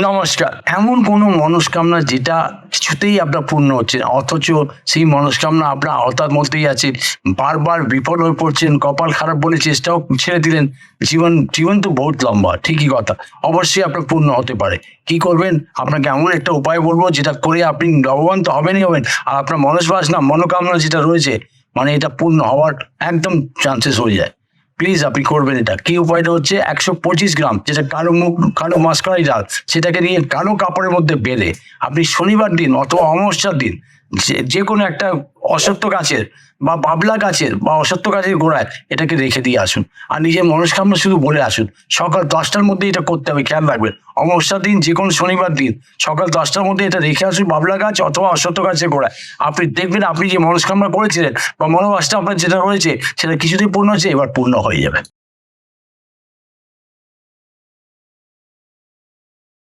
নমস্কার। এমন কোনো মনস্কামনা যেটা কিছুতেই আপনার পূর্ণ হচ্ছে না, অথচ সেই মনস্কামনা আপনার আওতার মধ্যেই আছে। বারবার বিফল হয়ে পড়ছেন, কপাল খারাপ বলে চেষ্টাও ছেড়ে দিলেন। জীবন জীবন তো বহুত লম্বা, ঠিকই কথা। অবশ্যই আপনার পূর্ণ হতে পারে। কি করবেন? আপনাকে এমন একটা উপায় বলব যেটা করে আপনি লাভবান তো হবেনই হবেন। আর আপনার মনস্বাস না মনোকামনা যেটা রয়েছে মানে এটা পূর্ণ হওয়ার একদম চান্সেস হয়ে যায়। প্লিজ আপনি করবেন এটা। কি উপায়টা হচ্ছে? একশো পঁচিশ গ্রাম, যেটা কালো মুখ কালো মাস্কারাই ডাল সেটাকে নিয়ে কালো কাপড়ের মধ্যে বেঁধে আপনি শনিবার দিন অথবা অমাবস্যার দিন যে কোনো একটা অসত্য গাছের বা বাবলা গাছের বা অসত্য গাছের গোড়ায় এটাকে রেখে দিয়ে আসুন। আর নিজের মনস্কামনা শুধু বলে আসুন। সকাল দশটার মধ্যে এটা করতে হবে, খেয়াল রাখবেন। অমাবস্যার দিন যে কোনো শনিবার দিন, সকাল দশটার মধ্যে এটা রেখে আসুন বাবলা গাছ অথবা অসত্য গাছের গোড়ায়। আপনি দেখবেন আপনি যে মনস্কামনা করেছিলেন বা মনোবাসটা আপনার যেটা রয়েছে, সেটা কিছুতেই পূর্ণ হচ্ছে এবার পূর্ণ হয়ে যাবে।